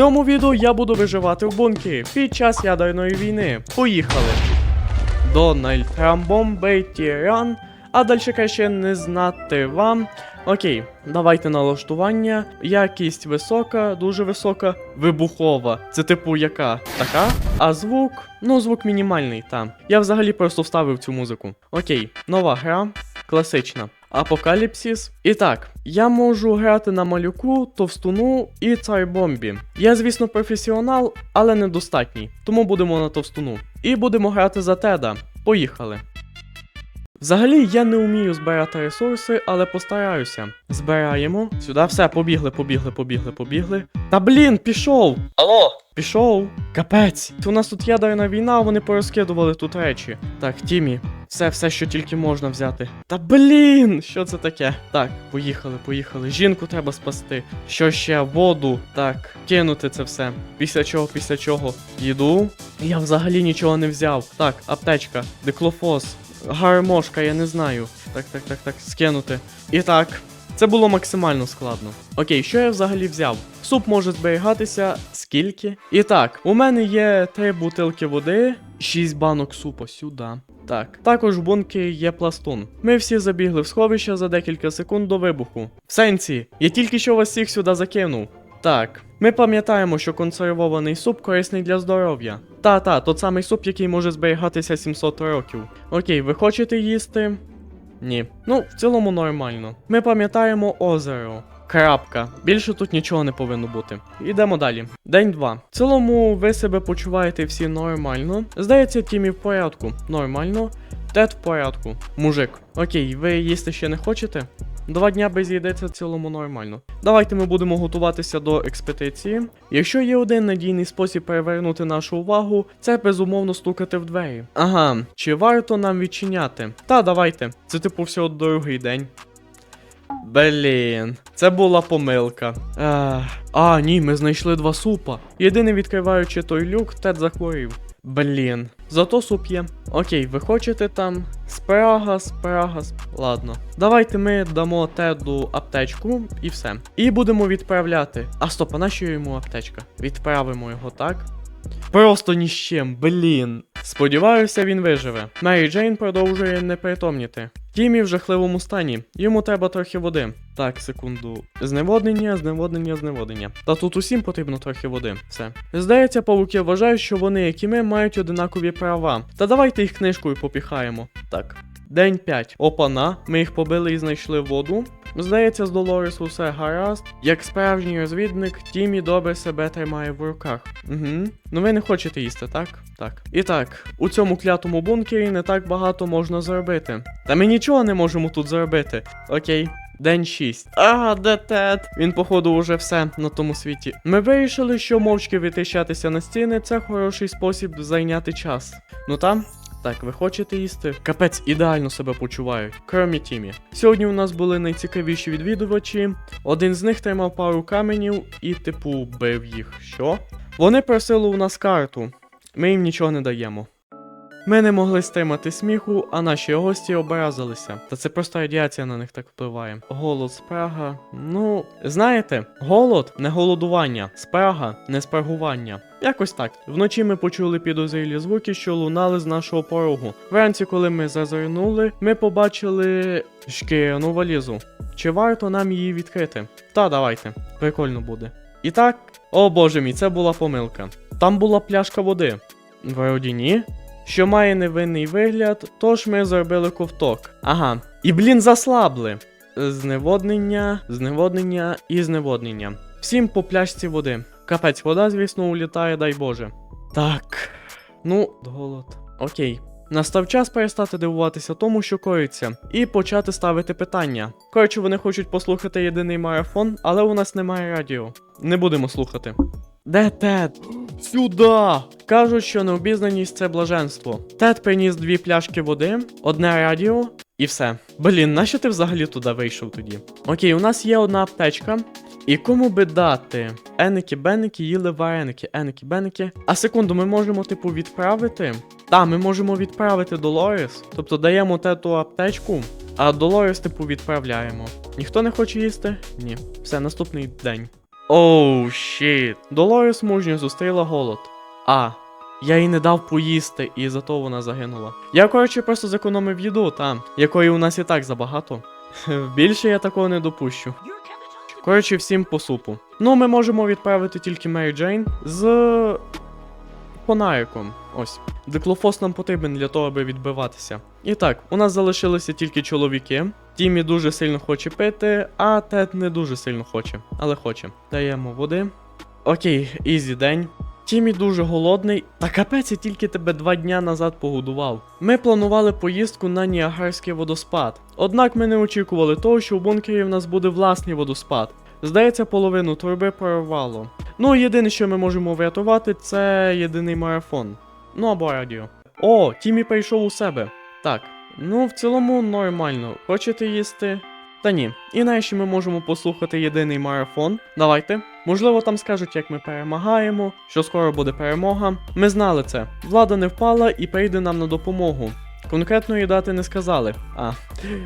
цьому відео я буду виживати в бункері під час ядерної війни. Поїхали! Дональд Трамп бомбить Іран, а далі краще не знати вам. Окей, давайте налаштування. Якість висока, дуже висока, вибухова. Це типу яка? Така? А звук? Ну, звук мінімальний, там. Я взагалі просто вставив цю музику. Окей, нова гра, класична. Апокаліпсис. І так, я можу грати на малюку, товстуну і царбомбі. Я, звісно, професіонал, але недостатній, тому будемо на товстуну. І будемо грати за Теда. Поїхали. Взагалі я не вмію збирати ресурси, але постараюся. Збираємо. Сюди все, побігли, побігли, побігли, побігли. Та блін, пішов! Алло! Пішов. Капець. У нас тут ядерна війна, вони порозкидували тут речі. Так, Тімі, все, все, що тільки можна взяти. Та блін! Що це таке? Так, поїхали, поїхали. Жінку треба спасти. Що ще? Воду. Так, кинути це все. Після чого, після чого? Їду. Я взагалі нічого не взяв. Так, аптечка, диклофос, гармошка, я не знаю. Так, так, так, так, скинути. І так. Це було максимально складно. Окей, що я взагалі взяв? Суп може зберігатися скільки? І так, у мене є три бутилки води, 6 банок супу сюди. Так, також в бункері є пластун. Ми всі забігли в сховище за декілька секунд до вибуху. В сенсі, я тільки що вас всіх сюди закинув. Так, ми пам'ятаємо, що консервований суп корисний для здоров'я. Та-та, тот самий суп, який може зберігатися 700 років. Окей, ви хочете їсти? Ні. Ну, в цілому нормально. Ми пам'ятаємо озеро. Крапка. Більше тут нічого не повинно бути. Йдемо далі. День 2. В цілому ви себе почуваєте всі нормально. Здається, Тімі в порядку. Нормально. Тед в порядку. Мужик. Окей, ви їсти ще не хочете? Два дня без їди це в цілому нормально. Давайте ми будемо готуватися до експедиції. Якщо є один надійний спосіб перевернути нашу увагу, це безумовно стукати в двері. Ага, чи варто нам відчиняти? Та давайте. Це типу всього другий день. Блін, це була помилка. Ах. А, ні, ми знайшли два супа. Єдине відкриваючи той люк, Тед захворів. Блін. Зато суп є. Окей, ви хочете там спрага, спрага, сп... Ладно. Давайте ми дамо Теду аптечку і все. І будемо відправляти. А стоп, а нащо йому аптечка? Відправимо його так. Просто ні з чим, блін. Сподіваюся, він виживе. Мері Джейн продовжує непритомніти. Тімі в жахливому стані. Йому треба трохи води. Так, секунду. Зневоднення, зневоднення, зневоднення. Та тут усім потрібно трохи води. Все. Здається, павуки вважають, що вони, як і ми, мають одинакові права. Та давайте їх книжкою попіхаємо. Так. День 5. Опана, ми їх побили і знайшли воду. Здається, з Долорес усе гаразд. Як справжній розвідник, Тімі добре себе тримає в руках. Угу. Ну ви не хочете їсти, так? Так. І так, у цьому клятому бункері не так багато можна зробити. Та ми нічого не можемо тут зробити. Окей. День 6. Ага, де Тед? Він, походу, уже все на тому світі. Ми вирішили, що мовчки витріщатися на стіни це хороший спосіб зайняти час. Ну там. Так, ви хочете їсти? Капець ідеально себе почувають, кромі Тімі. Сьогодні у нас були найцікавіші відвідувачі. Один з них тримав пару каменів і, типу, бив їх. Що? Вони просили у нас карту. Ми їм нічого не даємо. Ми не могли стримати сміху, а наші гості образилися. Та це просто радіація на них так впливає. Голод, спрага. Ну, знаєте, голод не голодування, спрага не спрагування. Якось так. Вночі ми почули підозрілі звуки, що лунали з нашого порогу. Вранці, коли ми зазирнули, ми побачили шкіряну валізу. Чи варто нам її відкрити? Та давайте, прикольно буде. І так, о боже мій, це була помилка. Там була пляшка води. Вроді ні. Що має невинний вигляд, тож ми зробили ковток. Ага. І блін заслабли. Зневоднення, зневоднення і зневоднення. Всім по пляшці води. Капець, вода, звісно, улітає, дай Боже. Так. Ну, голод. Окей. Настав час перестати дивуватися тому, що коїться, і почати ставити питання. Коротше, вони хочуть послухати єдиний марафон, але у нас немає радіо. Не будемо слухати. Де Тед? Сюда! Кажуть, що необізнаність це блаженство. Тед приніс дві пляшки води, одне радіо і все. Блін, нащо ти взагалі туди вийшов тоді? Окей, у нас є одна аптечка. І кому би дати? Еники, беники, їли вареники, еники, беники. А секунду, ми можемо, типу, відправити. Так, ми можемо відправити Долорес. Тобто даємо тету аптечку, а Долорес, типу, відправляємо. Ніхто не хоче їсти? Ні. Все, наступний день. Оу, щіт. Долорес мужньо зустріла голод. А. Я їй не дав поїсти, і зато вона загинула. Я, коротше, просто зекономив їду, та, якої у нас і так забагато. Більше я такого не допущу. Коротше, всім по супу. Ну, ми можемо відправити тільки Мері Джейн з фонариком. Ось. Деклофос нам потрібен для того, аби відбиватися. І так, у нас залишилися тільки чоловіки. Тімі дуже сильно хоче пити, а Тед не дуже сильно хоче, але хоче. Даємо води. Окей, ізі день. Тімі дуже голодний, та капець я тільки тебе два дня назад погодував. Ми планували поїздку на Ніагарський водоспад. Однак ми не очікували того, що в бункері в нас буде власний водоспад. Здається, половину труби прорвало. Ну, єдине, що ми можемо врятувати, це єдиний марафон. Ну або радіо. О, Тімі прийшов у себе. Так, ну в цілому нормально. Хочете їсти? Та ні. І нарешті ми можемо послухати єдиний марафон. Давайте. Можливо, там скажуть, як ми перемагаємо, що скоро буде перемога. Ми знали це. Влада не впала і прийде нам на допомогу. Конкретної дати не сказали. А,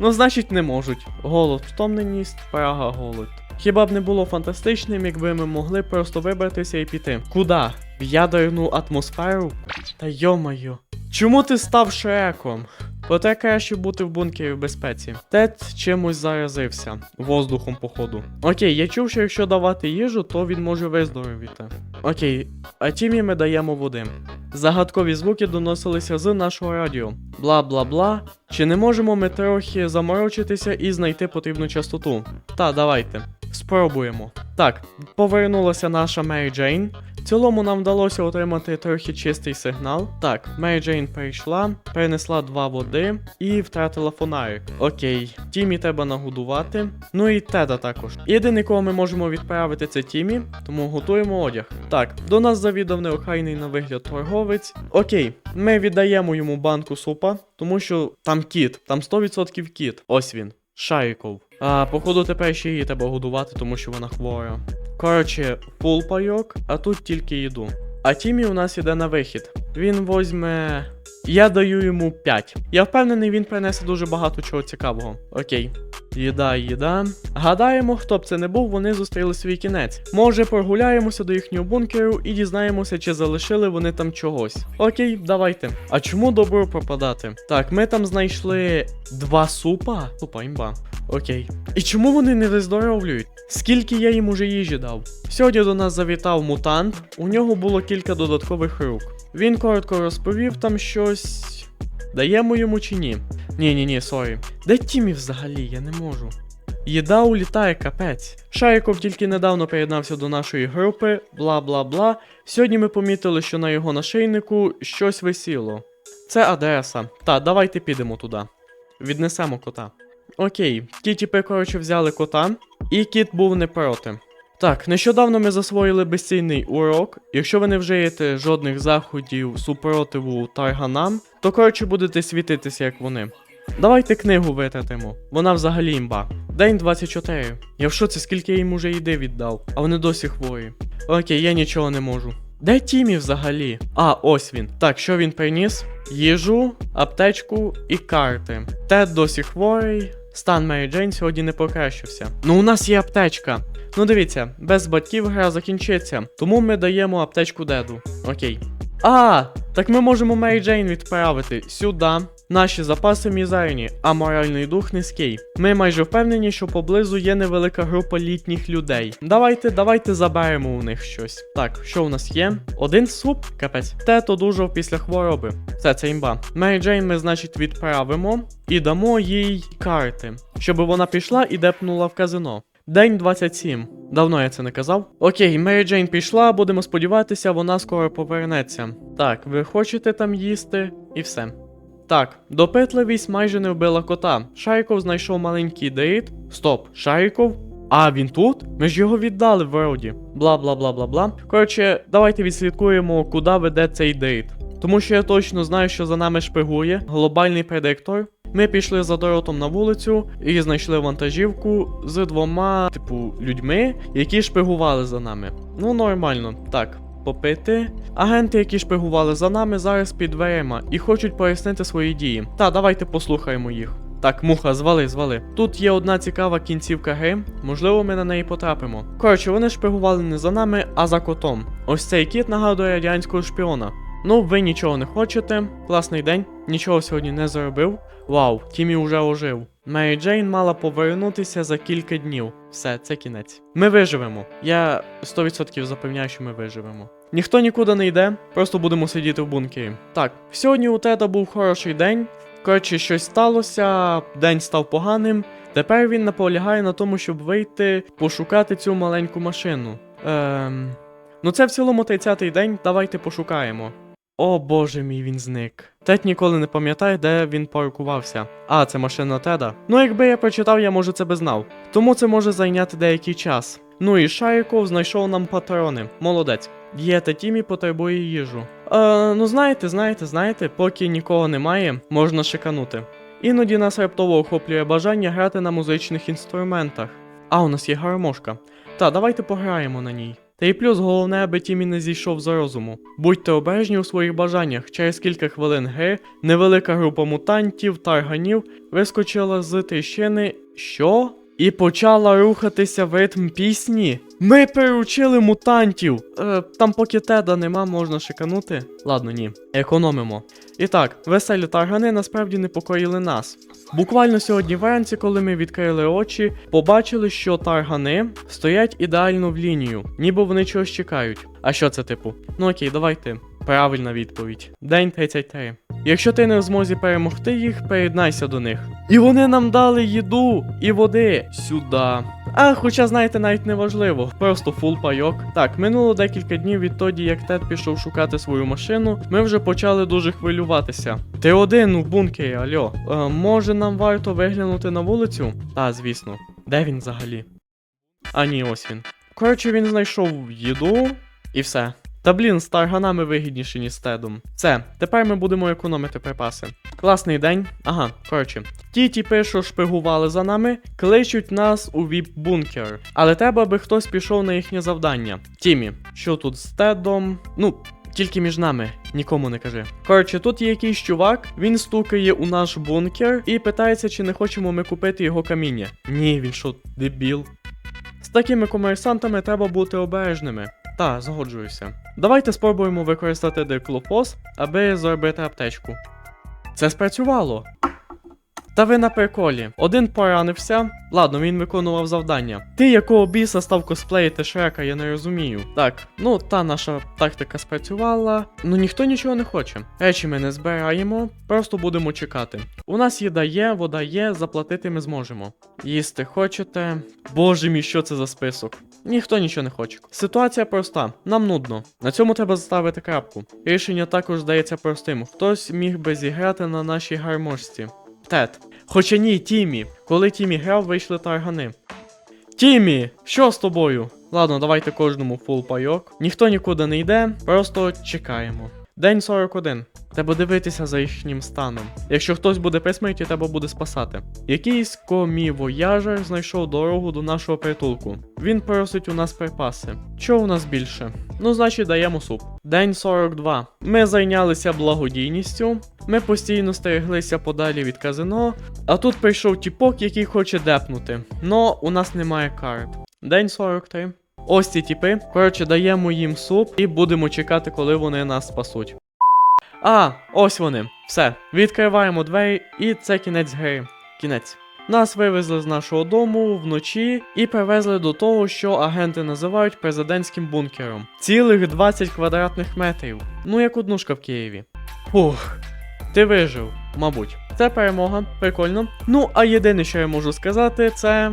ну значить не можуть. Голод, втомленість, прага, голод. Хіба б не було фантастичним, якби ми могли просто вибратися і піти? Куда? В ядерну атмосферу? Та йомаю. Чому ти став шреком? Проте краще бути в бункері в безпеці. Тед чимось заразився воздухом, походу. Окей, я чув, що якщо давати їжу, то він може виздоровіти. Окей, а тімі ми даємо води. Загадкові звуки доносилися з нашого радіо. Бла бла бла. Чи не можемо ми трохи заморочитися і знайти потрібну частоту? Та, давайте. Спробуємо. Так, повернулася наша Мері Джейн. Цілому нам вдалося отримати трохи чистий сигнал. Так, Мері Джейн прийшла, принесла два води і втратила фонарик. Окей, Тімі треба нагодувати. Ну і Теда також. Єдиний, кого ми можемо відправити, це Тімі, тому готуємо одяг. Так, до нас завідав неохайний на вигляд торговець. Окей, ми віддаємо йому банку супа, тому що там кіт, там 100% кіт. Ось він. Шариков. А, походу, тепер ще її треба годувати, тому що вона хвора. Коротше, фул пайок, а тут тільки їду. А Тімі у нас іде на вихід. Він возьме. Я даю йому 5. Я впевнений, він принесе дуже багато чого цікавого. Окей. Їда, їда. Гадаємо, хто б це не був, вони зустріли свій кінець. Може, прогуляємося до їхнього бункеру і дізнаємося, чи залишили вони там чогось. Окей, давайте. А чому добро пропадати? Так, ми там знайшли два супа. Супа, імба. Окей. І чому вони не виздоровлюють? Скільки я їм уже їжі дав? Сьогодні до нас завітав мутант, у нього було кілька додаткових рук. Він коротко розповів там щось. Даємо йому чи ні? Ні, ні, ні, сорі. Де Тімі взагалі? Я не можу. Їда улітає капець. Шариков тільки недавно приєднався до нашої групи, бла бла бла. Сьогодні ми помітили, що на його нашийнику щось висіло. Це адреса. Та, давайте підемо туди. Віднесемо кота. Окей, ті тіпи, коротше, взяли кота, і кіт був не проти. Так, нещодавно ми засвоїли безцінний урок. Якщо ви не вжиєте жодних заходів супротиву тарганам, то коротше будете світитися як вони. Давайте книгу витратимо. Вона взагалі імба. День 24. Я в шоці, скільки їм уже їди віддав, а вони досі хворі. Окей, я нічого не можу. Де Тімі взагалі? А, ось він. Так, що він приніс? Їжу, аптечку і карти. Тед досі хворий. Стан Мері Джейн сьогодні не покращився. Ну, у нас є аптечка. Ну дивіться, без батьків гра закінчиться, тому ми даємо аптечку деду. Окей. А, так ми можемо Мері Джейн відправити сюди. Наші запаси мізерні, а моральний дух низький. Ми майже впевнені, що поблизу є невелика група літніх людей. Давайте, давайте заберемо у них щось. Так, що у нас є? Один суп? Капець. Тето одужав після хвороби. Все, це імба. Мері Джейн ми, значить, відправимо і дамо їй карти, щоб вона пішла і депнула в казино. День 27. Давно я це не казав. Окей, Мері Джейн пішла, будемо сподіватися, вона скоро повернеться. Так, ви хочете там їсти і все. Так, допитливість майже не вбила кота. Шариков знайшов маленький дейт. Стоп, Шариков? А він тут? Ми ж його віддали вроді. Бла бла бла бла бла. Коротше, давайте відслідкуємо, куди веде цей дейт. Тому що я точно знаю, що за нами шпигує глобальний предиктор. Ми пішли за Доротом на вулицю і знайшли вантажівку з двома, типу, людьми, які шпигували за нами. Ну, нормально. Так, попити. Агенти, які шпигували за нами, зараз під дверима і хочуть пояснити свої дії. Та, давайте послухаємо їх. Так, муха, звали, звали. Тут є одна цікава кінцівка гри, можливо, ми на неї потрапимо. Коротше, вони шпигували не за нами, а за котом. Ось цей кіт нагадує радянського шпіона. Ну, ви нічого не хочете. Класний день, нічого сьогодні не заробив. Вау, Тімі вже ожив. Мері Джейн мала повернутися за кілька днів. Все, це кінець. Ми виживемо. Я 100% запевняю, що ми виживемо. Ніхто нікуди не йде, просто будемо сидіти в бункері. Так, сьогодні у Теда був хороший день. Коротше, щось сталося, день став поганим. Тепер він наполягає на тому, щоб вийти пошукати цю маленьку машину. Ем. Ну це в цілому 30-й день, давайте пошукаємо. О боже мій, він зник. Тед ніколи не пам'ятає, де він паркувався. А, це машина Теда. Ну, якби я прочитав, я може це би знав. Тому це може зайняти деякий час. Ну і Шариков знайшов нам патрони. Молодець. Дієта Тімі потребує їжу. Е, ну знаєте, знаєте, знаєте, поки нікого немає, можна шиканути. Іноді нас раптово охоплює бажання грати на музичних інструментах. А, у нас є гармошка. Та, давайте пограємо на ній. Та й плюс головне, аби Тімі не зійшов за розуму. Будьте обережні у своїх бажаннях. Через кілька хвилин гри невелика група мутантів, тарганів вискочила з тріщини. Що? І почала рухатися в ритм пісні. Ми приручили мутантів. Е, там поки теда нема, можна шиканути. Ладно, ні. Економимо. І так, веселі таргани насправді непокоїли нас. Буквально сьогодні вранці, коли ми відкрили очі, побачили, що таргани стоять ідеально в лінію, ніби вони чогось чекають. А що це типу? Ну окей, давайте. Правильна відповідь. День 33. Якщо ти не в змозі перемогти їх, приєднайся до них. І вони нам дали їду і води сюди. А хоча, знаєте, навіть не важливо, просто фул пайок. Так, минуло декілька днів відтоді, як Тед пішов шукати свою машину, ми вже почали дуже хвилюватися. Ти один у бункері, альо. Е, може нам варто виглянути на вулицю? Та, звісно. Де він взагалі? А ні, ось він. Коротше, він знайшов їду і все. Та блін, з тарганами вигідніше, ніж з тедом. Все, тепер ми будемо економити припаси. Класний день. Ага, коротше. Ті тіпи, що шпигували за нами, кличуть нас у віп-бункер. Але треба, аби хтось пішов на їхнє завдання. Тімі, що тут з тедом? Ну. Тільки між нами, нікому не кажи. Коротше, тут є якийсь чувак, він стукає у наш бункер і питається, чи не хочемо ми купити його каміння. Ні, він що, дебіл. З такими комерсантами треба бути обережними. Та, згоджуюся. Давайте спробуємо використати диклопос, аби зробити аптечку. Це спрацювало. Та ви на приколі. Один поранився. Ладно, він виконував завдання. Ти якого біса став косплеїти Шрека, я не розумію. Так, ну та наша тактика спрацювала. Ну ніхто нічого не хоче. Речі ми не збираємо, просто будемо чекати. У нас їда є, вода є, заплатити ми зможемо. Їсти хочете. Боже мій, що це за список? Ніхто нічого не хоче. Ситуація проста, нам нудно. На цьому треба заставити крапку. Рішення також здається простим. Хтось міг би зіграти на нашій гармошці. Тет. Хоча ні, Тімі. Коли Тімі грав, вийшли таргани. Тімі, що з тобою? Ладно, давайте кожному фул пайок. Ніхто нікуди не йде, просто чекаємо. День 41. Треба дивитися за їхнім станом. Якщо хтось буде при смерті, треба буде спасати. Якийсь комівояжер знайшов дорогу до нашого притулку. Він просить у нас припаси. Що у нас більше? Ну, значить, даємо суп. День 42. Ми зайнялися благодійністю. Ми постійно стереглися подалі від казино. А тут прийшов тіпок, який хоче депнути. Но у нас немає карт. День 43. Ось ці тіпи. Коротше, даємо їм суп і будемо чекати, коли вони нас спасуть. А, ось вони. Все. Відкриваємо двері, і це кінець гри. Кінець. Нас вивезли з нашого дому вночі і привезли до того, що агенти називають президентським бункером. Цілих 20 квадратних метрів. Ну як однушка в Києві. Фух. Ти вижив, мабуть. Це перемога, прикольно. Ну, а єдине, що я можу сказати, це.